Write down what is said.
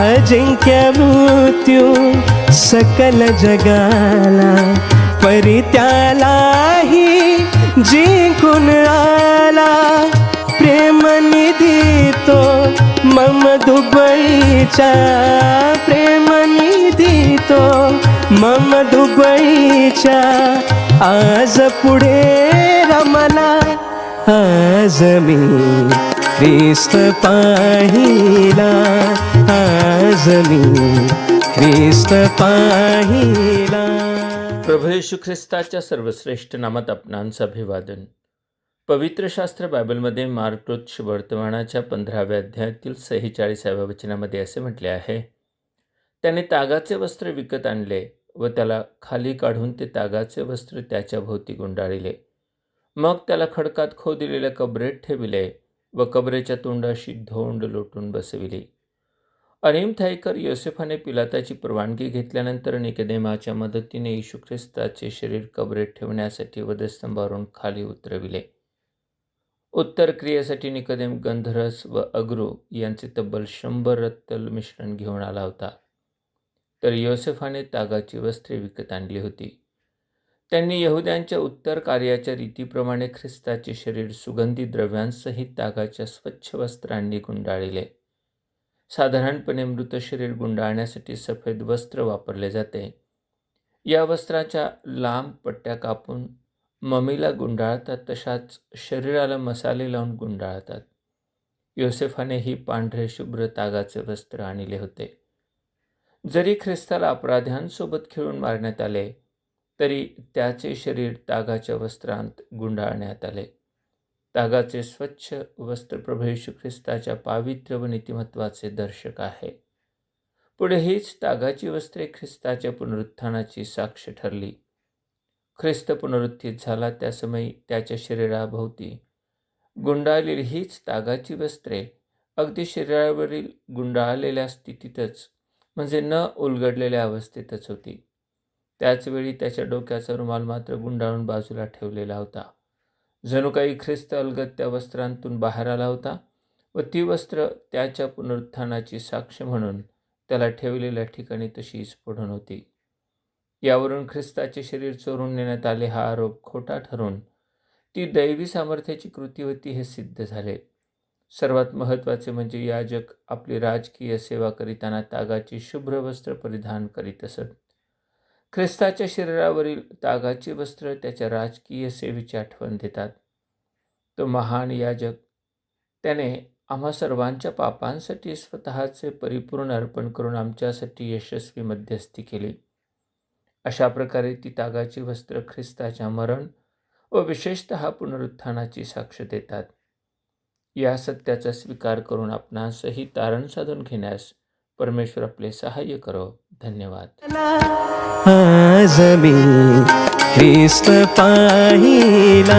अजिंक्य मृत्यू सकल जगाला परित्यालाही जिंकून आला. प्रेमनिधी तो मम दुबईचा प्रेमनिधी तो मम दुबईच्या. आज पुढे रमला आज मी ख्रिस्त पाहिला. आज ख्रिस्त पाहिला. प्रभू येशू ख्रिस्ताच्या सर्वश्रेष्ठ नामात आपणांचं अभिवादन. पवित्र शास्त्र बायबलमध्ये मार्क्रोच वर्तमानाच्या पंधराव्या अध्यायातील सेहेचाळीसाव्या वचनामध्ये असे म्हटले आहे त्याने तागाचे वस्त्र विकत आणले व त्याला खाली काढून ते तागाचे वस्त्र त्याच्या भोवती गुंडाळिले. मग त्याला खडकात खो दिलेल्या कबरेत ठेविले व कबरेच्या तोंडाशी धोंड लोटून बसविली. अनिम योसेफाने पिलाताची परवानगी घेतल्यानंतर निकदेमाच्या मदतीने येशू ख्रिस्ताचे शरीर कबरेत ठेवण्यासाठी वधस्तंभावरून खाली उतरविले. उत्तर क्रियेसाठी निकदेम गंधरस व अग्रू यांचे तब्बल शंभर रत्तल मिश्रण घेऊन आला होता. तर योसेफाने तागाची वस्त्रे विकत आणली होती. त्यांनी यहुद्यांच्या उत्तर कार्याच्या रीतीप्रमाणे ख्रिस्ताचे शरीर सुगंधी द्रव्यांसहित तागाच्या स्वच्छ वस्त्रांनी गुंडाळिले. साधारणपणे मृत शरीर गुंडाळण्यासाठी सफेद वस्त्र वापरले जाते. या वस्त्राच्या लांब पट्ट्या कापून ममीला गुंडाळतात तशाच शरीराला मसाले लावून गुंडाळतात. योसेफाने ही पांढरे शुभ्र तागाचे वस्त्र आणले होते. जरी ख्रिस्ताला अपराध्यांसोबत खेळून मारण्यात आले तरी त्याचे शरीर तागाच्या वस्त्रांत गुंडाळण्यात आले. तागाचे स्वच्छ वस्त्र प्रभू येशू ख्रिस्ताच्या पावित्र्य व नीतिमत्वाचे दर्शक आहे. पुढे हीच तागाची वस्त्रे ख्रिस्ताच्या पुनरुत्थानाची साक्ष ठरली. ख्रिस्त पुनरुत्थित झाला त्यासमयी त्याच्या शरीराभोवती. गुंडाळलेली हीच तागाची वस्त्रे अगदी शरीरावरील गुंडाळलेल्या स्थितीतच म्हणजे न उलगडलेल्या अवस्थेतच होती. त्याचवेळी त्याच्या डोक्याचा रुमाल मात्र गुंडाळून बाजूला ठेवलेला होता. जणू काही ख्रिस्त अलगत त्या वस्त्रांतून बाहेर आला होता व ती वस्त्र त्याच्या पुनरुत्थानाची साक्ष म्हणून त्याला ठेवलेल्या ठिकाणी तशीच पडून होती. यावरून ख्रिस्ताचे शरीर चोरून नेण्यात आले हा आरोप खोटा ठरून ती दैवी सामर्थ्याची कृती होती हे सिद्ध झाले. सर्वात महत्त्वाचे म्हणजे याजक आपली राजकीय सेवा करीताना तागाची शुभ्र वस्त्र परिधान करीत असत. ख्रिस्ताच्या शरीरावरील तागाची वस्त्र त्याच्या राजकीय सेवेची आठवण देतात. तो महान याजक त्याने आम्हा सर्वांच्या पापांसाठी स्वतःचे परिपूर्ण अर्पण करून आमच्यासाठी यशस्वी मध्यस्थी केली. अशा प्रकारे ती तागाची वस्त्र ख्रिस्ताच्या मरण व विशेषतः पुनरुत्थानाची साक्ष देतात. या सत्याचा स्वीकार करून आपणासही तारण साधून घेण्यास परमेश्वर आपले सहाय्य करो. धन्यवाद. आज मी ख्रिस्त पाहिला.